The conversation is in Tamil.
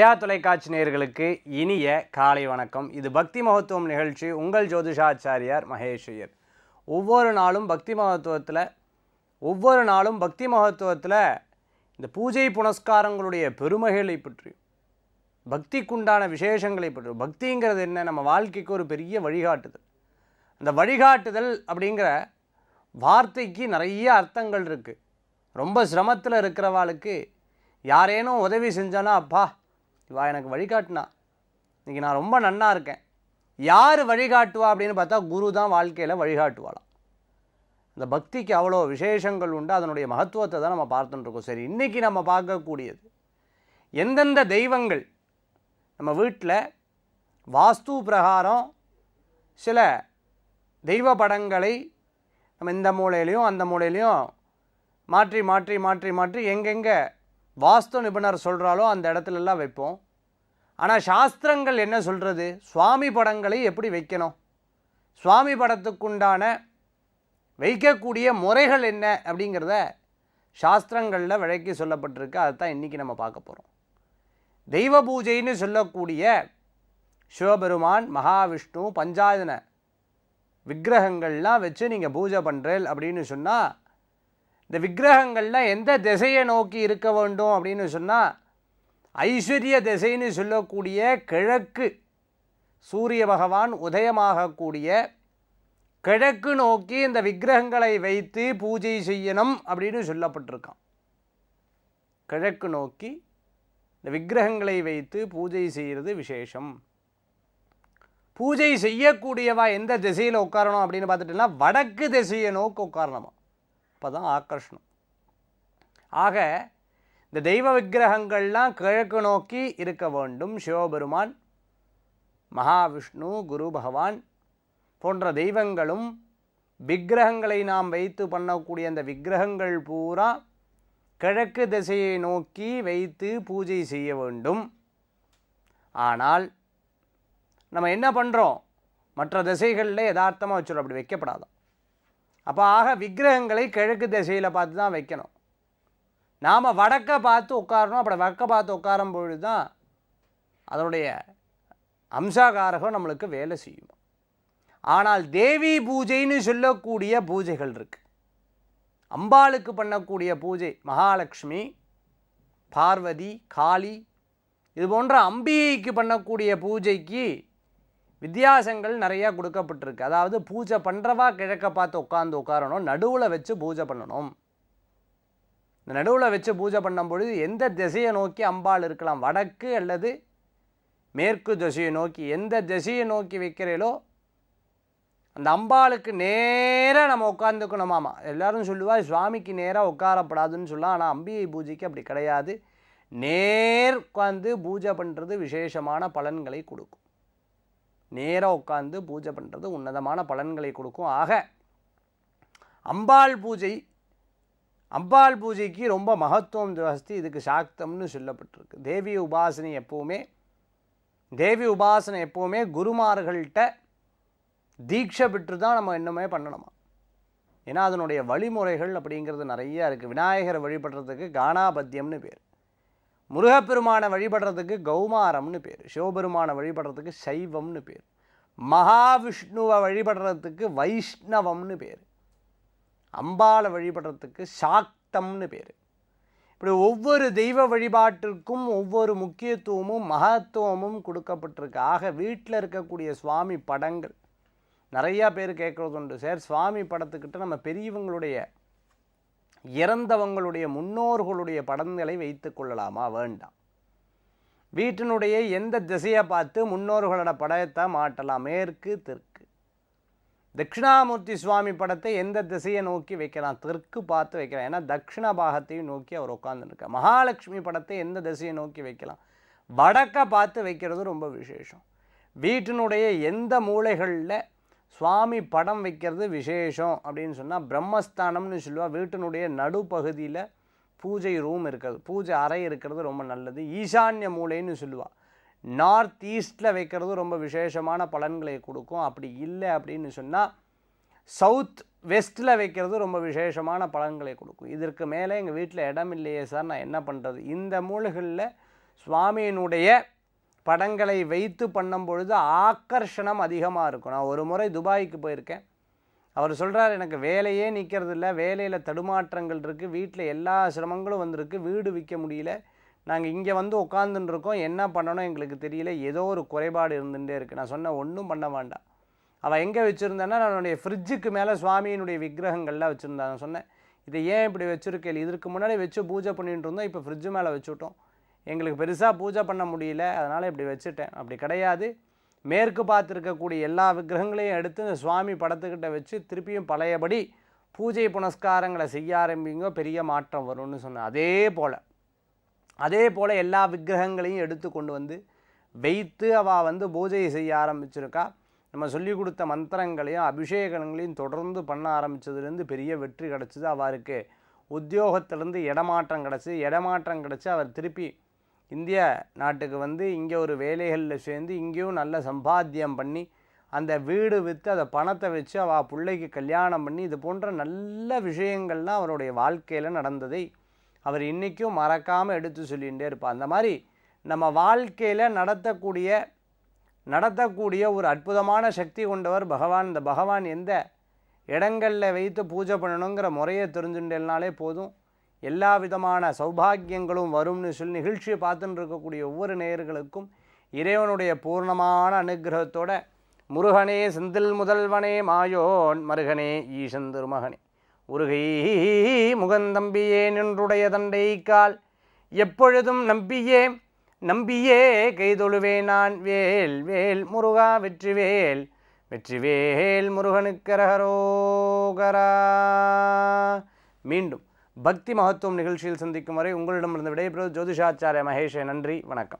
ஜெயா தொலைக்காட்சி நேர்களுக்கு இனிய காலை வணக்கம். இது பக்தி மகத்துவம் நிகழ்ச்சி. உங்கள் ஜோதிஷாச்சாரியார் மகேஷ் ஐயர். ஒவ்வொரு நாளும் பக்தி மகத்துவத்தில் ஒவ்வொரு நாளும் பக்தி மகத்துவத்தில் இந்த பூஜை புனஸ்காரங்களுடைய பெருமைகளை பற்றி பக்திக்குண்டான விசேஷங்களை பற்றி பக்திங்கிறது என்ன? நம்ம வாழ்க்கைக்கு ஒரு பெரிய வழிகாட்டுதல். அந்த வழிகாட்டுதல் அப்படிங்கிற வார்த்தைக்கு நிறைய அர்த்தங்கள் இருக்குது ரொம்ப சிரமத்தில் இருக்கிறவாளுக்கு யாரேனும் உதவி செஞ்சானா அப்பா இவா எனக்கு வழிகாட்டினா. இன்றைக்கி நான் ரொம்ப நன்னா இருக்கேன். யார் வழிகாட்டுவா அப்படின்னு பார்த்தா குரு தான் வாழ்க்கையில் வழிகாட்டுவாளாம். அந்த பக்திக்கு அவ்வளோ விசேஷங்கள் உண்டு. அதனுடைய மகத்துவத்தை தான் நம்ம பார்த்துட்டுருக்கோம் சரி இன்றைக்கி நம்ம பார்க்கக்கூடியது எந்தெந்த தெய்வங்கள்? நம்ம வீட்டில் வாஸ்து பிரகாரம் சில தெய்வ படங்களை நம்ம இந்த மூலையிலையும் அந்த மூலையிலையும் மாற்றி மாற்றி மாற்றி மாற்றி எங்கெங்கே வாஸ்து நிபுணர் சொல்கிறாலோ அந்த இடத்துலலாம் வைப்போம். ஆனால் சாஸ்திரங்கள் என்ன சொல்கிறது சுவாமி படங்களை எப்படி வைக்கணும்? சுவாமி படத்துக்குண்டான வைக்கக்கூடிய முறைகள் என்ன அப்படிங்கிறத சாஸ்திரங்களில் விளக்கி சொல்லப்பட்டிருக்கு. அதை தான் இன்றைக்கி நம்ம பார்க்க போகிறோம் தெய்வ பூஜைன்னு சொல்லக்கூடிய சிவபெருமான் மகாவிஷ்ணு பஞ்சாயதன விக்கிரகங்கள்லாம் வச்சு நீங்கள் பூஜை பண்ணுறேன் அப்படின்னு சொன்னால் இந்த விக்கிரகங்கள்லாம் எந்த திசையை நோக்கி இருக்க வேண்டும் அப்படின்னு சொன்னால் ஐஸ்வர்ய திசைன்னு சொல்லக்கூடிய கிழக்கு சூரிய பகவான் உதயமாகக்கூடிய கிழக்கு நோக்கி இந்த விக்கிரகங்களை வைத்து பூஜை செய்யணும் அப்படின்னு சொல்லப்பட்டிருக்கான். கிழக்கு நோக்கி இந்த விக்கிரகங்களை வைத்து பூஜை செய்கிறது விசேஷம். பூஜை செய்யக்கூடியவா எந்த திசையில் உட்காரணும் அப்படின்னு பார்த்துட்டோம்னா வடக்கு திசையை நோக்கி உட்காரணுமா? அப்போ தான் ஆக்கர்ஷணம். ஆக இந்த தெய்வ விக்கிரகங்கள்லாம் கிழக்கு நோக்கி இருக்க வேண்டும். சிவபெருமான் மகாவிஷ்ணு குரு பகவான் போன்ற தெய்வங்களும் விக்கிரகங்களை நாம் வைத்து பண்ணக்கூடிய அந்த விக்கிரகங்கள் பூரா கிழக்கு திசையை நோக்கி வைத்து பூஜை செய்ய வேண்டும். ஆனால் நம்ம என்ன பண்ணுறோம் மற்ற திசைகளில் யதார்த்தமாக வச்சுருவோம் அப்படி வைக்கப்படாதான் அப்போ ஆக விக்கிரகங்களை கிழக்கு திசையில் பார்த்து தான் வைக்கணும். நாம் வடக்க பார்த்து உட்காரணும் அப்படி வடக்க பார்த்து உட்காரும் பொழுது தான் அதனுடைய அம்சாகாரகம் நம்மளுக்கு வேலை செய்யும். ஆனால் தேவி பூஜைன்னு சொல்லக்கூடிய பூஜைகள் இருக்குது அம்பாளுக்கு பண்ணக்கூடிய பூஜை மகாலட்சுமி பார்வதி காளி இது போன்ற அம்பிகைக்கு பண்ணக்கூடிய பூஜைக்கு வித்தியாசங்கள் நிறையா கொடுக்கப்பட்டிருக்கு. அதாவது பூஜை பண்ணுறவா கிழக்க பார்த்து உட்காந்து உட்காரணும் நடுவில் வச்சு பூஜை பண்ணணும். இந்த நடுவில் வச்சு பூஜை பண்ணும் பொழுது எந்த திசையை நோக்கி அம்பாள் இருக்கலாம்? வடக்கு அல்லது மேற்கு திசையை நோக்கி? எந்த திசையை நோக்கி வைக்கிறீங்களோ அந்த அம்பாளுக்கு நேராக நம்ம உட்காந்துக்கணுமாமா எல்லோரும் சொல்லுவா சுவாமிக்கு நேராக உட்காரப்படாதுன்னு சொல்லலாம் ஆனால் அம்பியை பூஜைக்கு அப்படி கிடையாது. நேர் உட்காந்து பூஜை பண்ணுறது விசேஷமான பலன்களை கொடுக்கும். நேராக உட்காந்து பூஜை பண்ணுறது உன்னதமான பலன்களை கொடுக்கும். ஆக அம்பாள் பூஜை அம்பாள் பூஜைக்கு ரொம்ப மகத்துவம் ஜாஸ்தி. இதுக்கு சாக்தம்னு சொல்லப்பட்டிருக்கு. தேவி உபாசனை எப்போவுமே தேவி உபாசனை எப்போவுமே குருமார்கள்ட்ட தீட்சை பெற்று தான் நம்ம இன்னுமே பண்ணணுமா? ஏன்னா அதனுடைய வழிமுறைகள் அப்படிங்கிறது நிறையா இருக்குது விநாயகரை வழிபடுறதுக்கு கானாபத்தியம்னு பேர். முருகப்பெருமானை வழிபடுறதுக்கு கௌமாரம்னு பேர். சிவபெருமானை வழிபடுறதுக்கு சைவம்னு பேர். மகாவிஷ்ணுவை வழிபடுறதுக்கு வைஷ்ணவம்னு பேர். அம்பாளை வழிபடுறதுக்கு சாக்தம்னு பேர். இப்படி ஒவ்வொரு தெய்வ வழிபாட்டிற்கும் ஒவ்வொரு முக்கியத்துவமும் மகத்துவமும் கொடுக்கப்பட்டிருக்கு. ஆக வீட்டில் இருக்கக்கூடிய சுவாமி படங்கள். நிறையா பேர் கேட்குறது உண்டு சார் சுவாமி படத்துக்கிட்ட நம்ம பெரியவங்களுடைய இறந்தவங்களுடைய முன்னோர்களுடைய படங்களை வைத்து கொள்ளலாமா? வேண்டாம். வீட்டினுடைய எந்த திசையை பார்த்து முன்னோர்களோட படத்தை மாட்டலாம் மேற்கு தெற்கு. தட்சிணாமூர்த்தி சுவாமி படத்தை எந்த திசையை நோக்கி வைக்கலாம்? தெற்கு பார்த்து வைக்கலாம். ஏன்னா தட்சிண பாகத்தையும் நோக்கி அவர் உட்காந்துருக்கார் மகாலட்சுமி படத்தை எந்த திசையை நோக்கி வைக்கலாம்? வடக்க பார்த்து வைக்கிறது ரொம்ப விசேஷம். வீட்டினுடைய எந்த மூலைகளில் சுவாமி படம் வைக்கிறது விசேஷம் அப்படின்னு சொன்னால் பிரம்மஸ்தானம்னு சொல்லுவாள் வீட்டினுடைய நடுப்பகுதியில் பூஜை ரூம் இருக்கிறது பூஜை அறை இருக்கிறது ரொம்ப நல்லது. ஈசான்ய மூலைன்னு சொல்லுவாள் நார்த் ஈஸ்டில் வைக்கிறது ரொம்ப விசேஷமான பலன்களை கொடுக்கும். அப்படி இல்லை அப்படின்னு சொன்னால் சவுத் வெஸ்ட்டில் வைக்கிறது ரொம்ப விசேஷமான பலன்களை கொடுக்கும். இதற்கு மேலே எங்கள் வீட்டில் இடம் இல்லையே சார். நான் என்ன பண்ணுறது இந்த மூலைகளில் சுவாமியினுடைய படங்களை வைத்து பண்ணும் பொழுது ஆக்கர்ஷணம் அதிகமாக இருக்கும். நான் ஒரு முறை துபாய்க்கு போயிருக்கேன். அவர் சொல்கிறார் எனக்கு வேலையே நிற்கிறது இல்லை வேலையில் தடுமாற்றங்கள் இருக்குது வீட்டில் எல்லா சிரமங்களும் வந்திருக்கு வீடு விற்க முடியல. நாங்கள் இங்கே வந்து உட்காந்துன்னு இருக்கோம் என்ன பண்ணணும் எங்களுக்கு தெரியல ஏதோ ஒரு குறைபாடு இருந்துகிட்டே இருக்குது நான் சொன்னேன் ஒன்றும் பண்ண வேண்டாம். அவள் எங்கே வச்சுருந்தேன்னா என்னுடைய ஃப்ரிட்ஜுக்கு மேலே சுவாமியினுடைய விக்கிரகங்கள்லாம் வச்சுருந்தாங்க சொன்னேன் இதை ஏன் இப்படி வச்சுருக்கேன் இதற்கு முன்னாடி வச்சு பூஜை பண்ணிட்டு இருந்தோம் இப்போ ஃப்ரிட்ஜு மேலே வச்சுட்டோம் எங்களுக்கு பெருசாக பூஜை பண்ண முடியல அதனால் இப்படி வச்சுட்டேன். அப்படி கிடையாது. மேற்கு பார்த்துருக்கக்கூடிய எல்லா விக்கிரகங்களையும் எடுத்து இந்த சுவாமி படத்துக்கிட்ட வச்சு திருப்பியும் பழையபடி பூஜை புனஸ்காரங்களை செய்ய ஆரம்பிங்க பெரிய மாற்றம் வரும்னு சொன்னேன். அதே போல் அதே போல் எல்லா விக்கிரகங்களையும் எடுத்து கொண்டு வந்து வைத்து அவள் வந்து பூஜை செய்ய ஆரம்பிச்சிருக்கா. நம்ம சொல்லி கொடுத்த மந்திரங்களையும் அபிஷேகங்களையும் தொடர்ந்து பண்ண ஆரம்பித்ததுலேருந்து பெரிய வெற்றி கிடச்சிது அவருக்கு. உத்தியோகத்திலேருந்து இடமாற்றம் கிடச்சி இடமாற்றம் கிடச்சி அவர் திருப்பி இந்திய நாட்டுக்கு வந்து இங்கே ஒரு வேலைகளில் சேர்ந்து இங்கேயும் நல்ல சம்பாத்தியம் பண்ணி அந்த வீடு விற்று அதை பணத்தை வச்சு அவள் பிள்ளைக்கு கல்யாணம் பண்ணி இது போன்ற நல்ல விஷயங்கள்லாம் அவருடைய வாழ்க்கையில் நடந்ததை அவர் இன்றைக்கும் மறக்காமல் எடுத்து சொல்லிகிட்டே இருப்பார். அந்த மாதிரி நம்ம வாழ்க்கையில் நடத்தக்கூடிய நடத்தக்கூடிய ஒரு அற்புதமான சக்தி கொண்டவர் பகவான். இந்த பகவான் எந்த இடங்களில் வைத்து பூஜை பண்ணணுங்கிற முறையை தெரிஞ்சுட்டேனாலே போதும். எல்லா விதமான சௌபாகியங்களும் வரும்னு சொல்லி நிகழ்ச்சியை பார்த்துட்டு இருக்கக்கூடிய ஒவ்வொரு நேயர்களுக்கும் இறைவனுடைய பூர்ணமான அனுகிரகத்தோட முருகனே செந்தில் முதல்வனே மாயோன் மருகனே ஈசன் திருமகனே. உருகை முகந்தம்பியே நின்றுடைய தண்டை கால். எப்பொழுதும் நம்பியே நம்பியே கைதொழுவே நான். வேல் வேல் முருகா வெற்றிவேல் வெற்றிவேல் முருகனுக்கரகரோகரா மீண்டும் பக்தி மகத்துவம் நிகழ்ச்சியில் சந்திக்கும் வரை உங்களிடமிருந்து விடைபெறுவது ஜோதிஷாச்சாரிய மகேஷே. நன்றி வணக்கம்.